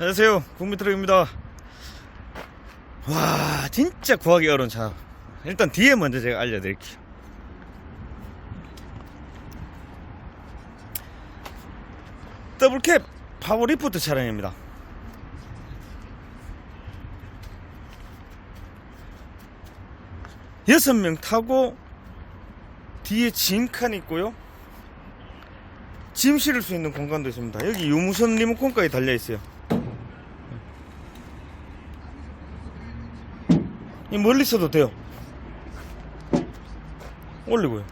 안녕하세요. 국민트럭입니다. 와 진짜 구하기 어려운 차. 일단 뒤에 먼저 제가 알려드릴게요. 더블캡 파워리프트 차량입니다. 여섯 명 타고 뒤에 짐칸 있고요. 짐 실을 수 있는 공간도 있습니다. 여기 유무선 리모컨까지 달려 있어요 멀리 써도 돼요. 올리고요.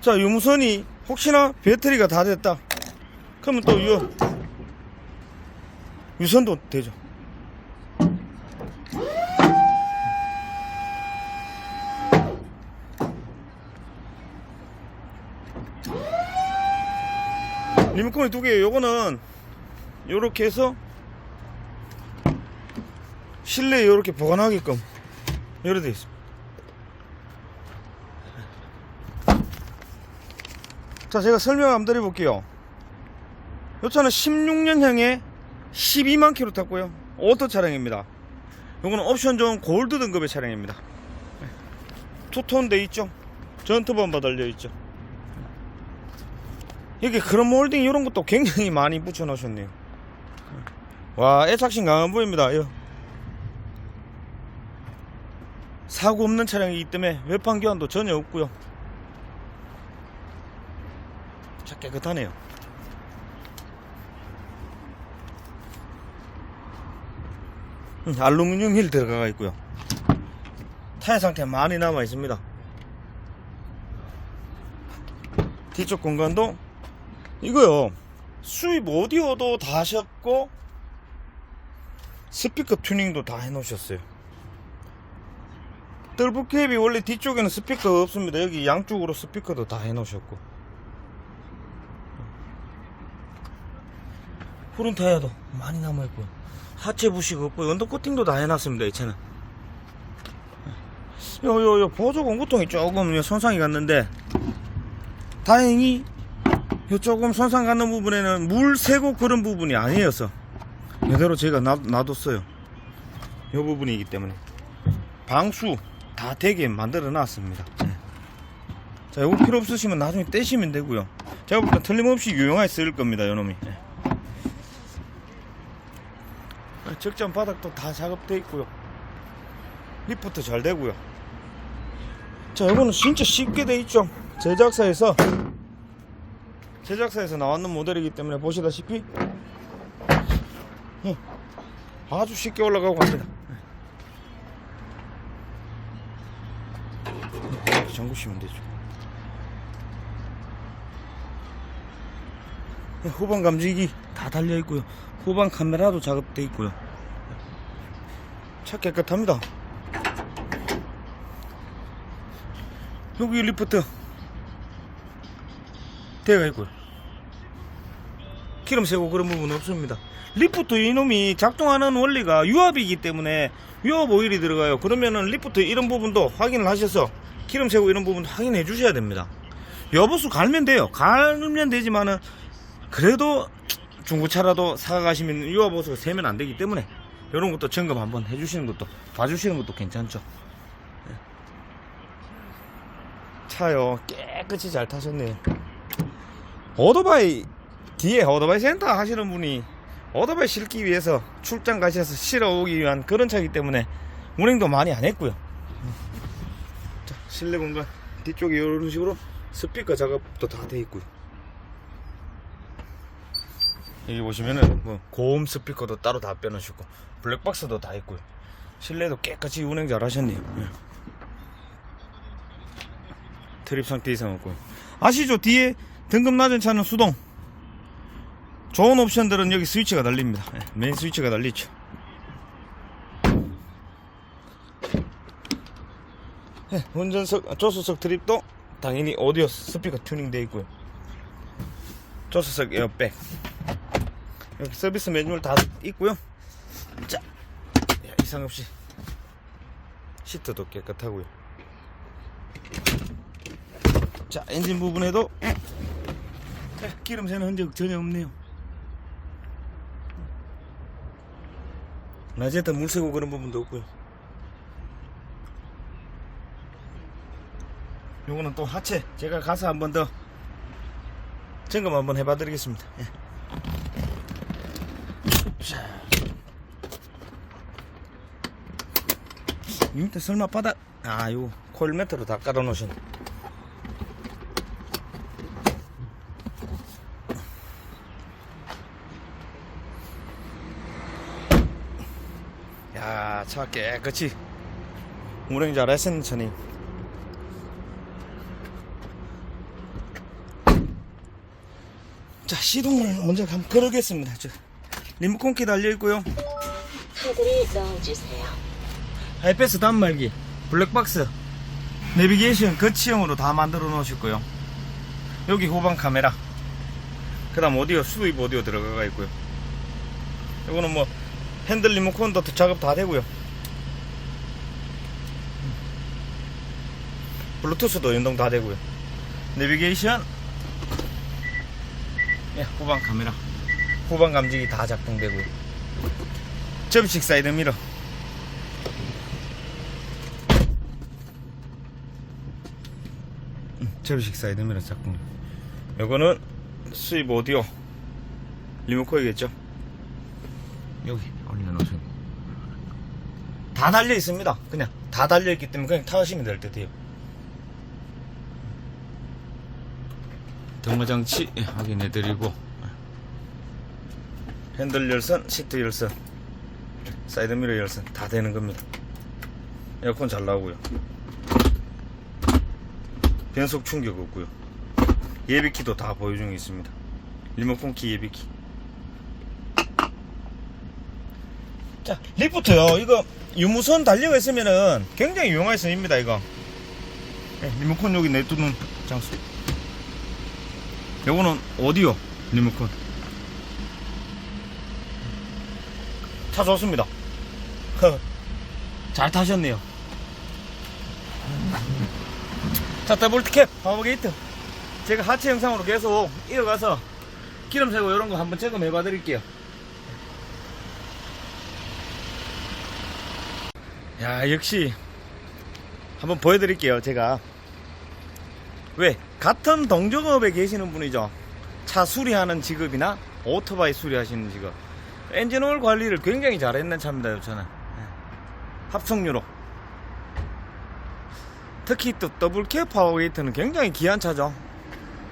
자 유무선이 혹시나 배터리가 다 됐다. 그러면 또 유, 유선도 되죠. 리모컨이 두 개예요 요거는 요렇게 해서 실내에 요렇게 보관하게끔 요래 돼 있습니다. 자 제가 설명 한번 드려볼게요. 요 차는 16년형에 12만 킬로 탔고요. 오토 차량입니다. 요거는 옵션 좋은 골드 등급의 차량입니다. 투톤 돼 있죠? 전투 범바 달려 있죠? 여기 크롬 몰딩 이런 것도 굉장히 많이 붙여 놓으셨네요 와 애착심 강한 보입니다. 요. 사고 없는 차량이기 때문에 외판 교환도 전혀 없고요. 차 깨끗하네요. 음, 알루미늄 휠 들어가 있고요. 타일 상태 많이 남아 있습니다. 뒤쪽 공간도 이거요. 수입 오디오도 다 하셨고 스피커 튜닝도 다 해놓으셨어요. 뜰부캡이 원래 뒤쪽에는 스피커 없습니다. 여기 양쪽으로 스피커도 다 해놓으셨고. 후륜 타이어도 많이 남아있고요. 하체 부식 없고 언더 코팅도 다 해놨습니다 이 차는. 요요 요 보조 공구통이 조금 손상이 갔는데 다행히 요 조금 손상 가는 부분에는 물 새고 그런 부분이 아니어서 이대로 제가 놔, 놔뒀어요. 요 부분이기 때문에. 방수 다 되게 만들어 놨습니다. 네. 자 요거 필요 없으시면 나중에 떼시면 되고요. 제가 볼 땐 틀림없이 유용하게 쓸 겁니다 요 놈이. 네. 적정 바닥도 다 작업돼 있고요. 리프트 잘 되고요. 자 요거는 진짜 쉽게 돼 있죠. 제작사에서 제작사에서 나왔는 모델이기 때문에 보시다시피 예, 아주 쉽게 올라가고 갑니다. 잠그시면 되죠. 예, 후방 감지기 다 달려 있고요. 후방 카메라도 작업돼 있고요. 차 깨끗합니다. 여기 리프트 되어 있고요 기름 새고 그런 부분은 없습니다. 리프트 이놈이 작동하는 원리가 유압이기 때문에 유압 오일이 들어가요. 그러면은 리프트 이런 부분도 확인을 하셔서 기름 새고 이런 부분 확인해 주셔야 됩니다. 여보수 갈면 돼요. 갈면 되지만은 그래도 중고차라도 사가시면 유압보수가 세면 안 되기 때문에 이런 것도 점검 한번 해주시는 것도 봐주시는 것도 괜찮죠. 예. 차요. 깨끗이 잘 타셨네요 오토바이 뒤에 오토바이 센터 하시는 분이 오토바이 실기 위해서 출장 가셔서 실어 오기 위한 그런 차이기 때문에 운행도 많이 안 했고요. 자 실내 공간 뒤쪽에 이런 식으로 스피커 작업도 다 돼 있고요. 여기 보시면은 뭐 고음 스피커도 따로 다 빼놓으시고 블랙박스도 다 있고요. 실내도 깨끗이 운행 잘 하셨네요. 예. 트립 상태 이상 없고요. 아시죠? 뒤에 등급 낮은 차는 수동 좋은 옵션들은 여기 스위치가 달립니다. 예, 메인 스위치가 달리죠. 예, 운전석 조수석 트립도 당연히 오디오 스피커 튜닝 되어 있고요. 조수석 에어백. 여기 서비스 매뉴얼 다 있고요. 자 야, 이상 없이 시트도 깨끗하고요. 자 엔진 부분에도 네, 기름 새는 흔적 전혀 없네요. 라제타 물 새고 그런 부분도 없고요. 요거는 또 하체 제가 가서 한 번 더 점검 한번 해봐 드리겠습니다. 예. 자. 이 밑에 설마 바닥 아요 코일 매트로 다 깔아 놓으신 야, 차 깨끗이 운행 잘하신 천이. 자, 시동을 먼저 한번 걸어겠습니다. 저, 리모컨 키 달려 있고요. 카드를 넣어주세요. 하이패스 단말기, 블랙박스, 내비게이션 거치형으로 다 만들어 놓으셨고요. 여기 후방 카메라, 그 다음 오디오, 수입 오디오 들어가 있고요. 이거는 뭐 핸들 리모컨도 작업 다 되고요. 블루투스도 연동 다 되고요. 내비게이션, 예, 후방 카메라, 후방 감지기 다 작동되고요. 접식 사이드 미러. 접식 사이드 미러 작동. 요거는 수입 오디오 리모컨이겠죠? 여기. 다 달려 있습니다. 그냥 다 달려 있기 때문에 그냥 타시면 될 듯해요. 등무장치 예, 확인해드리고 핸들 열선, 시트 열선, 사이드 미러 열선 다 되는 겁니다. 에어컨 잘 나오고요. 변속 충격 없고요. 예비키도 다 보유 중에 있습니다. 리모컨 키 예비키. 자, 리프트요. 이거 유무선 달려가 있으면은 굉장히 유용한 선입니다, 이거. 예, 리모컨 여기 내두는 장소. 요거는 오디오 리모컨. 차 좋습니다. 허, 잘 타셨네요. 자, 더블캡 파워게이트. 제가 하체 영상으로 계속 이어가서 기름 새고 이런 거 한번 점검해 봐 드릴게요. 야, 역시 한번 보여드릴게요, 제가. 왜? 같은 동종업에 계시는 분이죠. 차 수리하는 직업이나 오토바이 수리하시는 직업. 엔진오일 관리를 굉장히 잘했는 차입니다. 예. 합성유로. 특히 또 더블캡 파워게이트는 굉장히 귀한 차죠.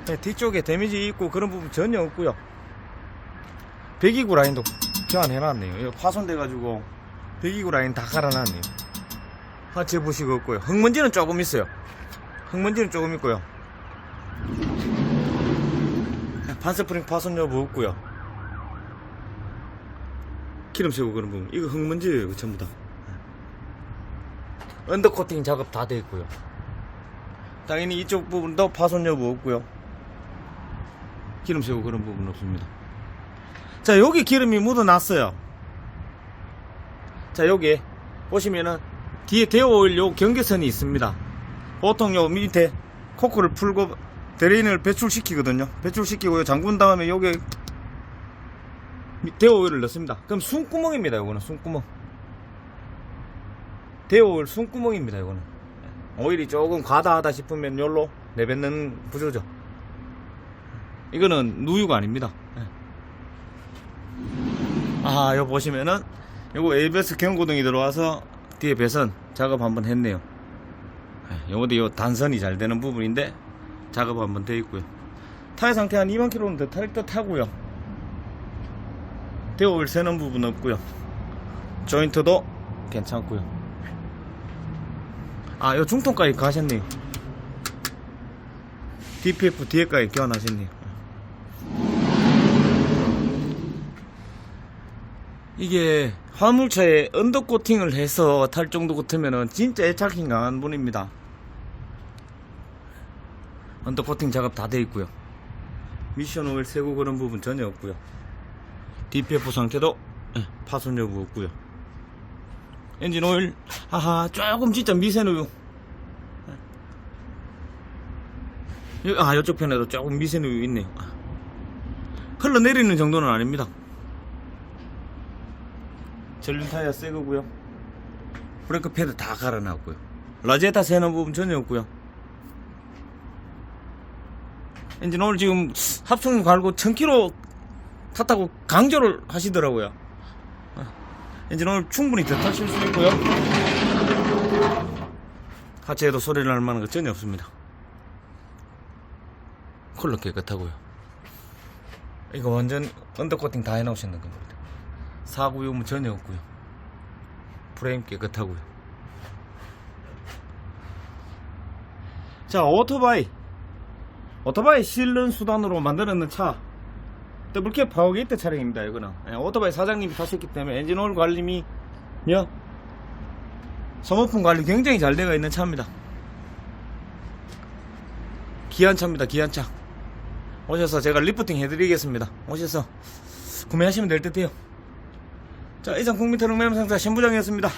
네, 뒤쪽에 데미지 있고 그런 부분 전혀 없고요. 배기구 라인도 교환해놨네요. 이거 파손돼가지고 배기구 라인 다 갈아놨네요. 하체 부식 없고요. 흙먼지는 조금 있어요. 흙먼지는 조금 있고요. 반스프링 파손 여부 없고요. 기름 새고 그런 부분. 이거 흙먼지예요, 이거 전부 다. 언더코팅 작업 다 돼 있고요. 당연히 이쪽 부분도 파손 여부 없고요. 기름 새고 그런 부분 없습니다. 자, 여기 기름이 묻어났어요. 자, 여기 보시면은 뒤에 데어오일 요 경계선이 있습니다. 보통 요 밑에 코크를 풀고 드레인을 배출시키거든요. 배출시키고 잠근 다음에 여기 데어오일을 넣습니다. 그럼 숨구멍입니다. 요거는 숨구멍. 데어오일 숨구멍입니다. 이거는. 오일이 조금 과다하다 싶으면 열로 내뱉는 구조죠. 이거는 누유가 아닙니다. 예. 아, 여기 보시면은 요거 ABS 경고등이 들어와서 뒤에 배선 작업 한번 했네요. 예, 요것도 요 단선이 잘 되는 부분인데 작업 한번 돼 있고요. 타이어 상태 한 2만 킬로는 더 탈 듯 하고요. 데어오일 새는 부분 없고요. 조인트도 괜찮고요. 아, 요 중통까지 가셨네요. DPF 뒤에까지 교환하셨네요. 이게 화물차에 언더 코팅을 해서 탈 정도 같으면은 진짜 애착이 강한 분입니다. 언더 코팅 작업 다 돼 있고요. 미션 오일 세고 그런 부분 전혀 없고요. DPF 상태도 예, 파손 여부 없고요. 엔진 오일 하하 조금 진짜 미세 누유 여- 아 이쪽 편에도 조금 미세 누유 있네요 흘러내리는 정도는 아닙니다. 전륜 타이어 새 거고요. 브레이크 패드 다 갈아놨고요. 라제타 세는 부분 전혀 없고요. 엔진 오늘 지금 합성 갈고 1000km 탔다고 강조를 하시더라고요. 어, 엔진 오늘 충분히 더 타실 수 있고요. 하체에도 소리를 날 만한 거 전혀 없습니다. 컬러 깨끗하고요. 이거 완전 언더코팅 다 해놓으셨는 겁니다. 사고 유무 전혀 없고요. 프레임 깨끗하고요. 자, 오토바이. 오토바이 실는 수단으로 만들어낸 차. 더블캡 파워게이트 차량입니다, 이거는. 예, 오토바이 사장님이 타셨기 때문에 엔진 오일 관리미, 며, 소모품 관리 굉장히 잘 되어 있는 차입니다. 기한차입니다, 기한차. 오셔서 제가 리프팅 해드리겠습니다. 오셔서 구매하시면 될 듯해요. 자, 이상 국민트럭 매매상사 신부장이었습니다.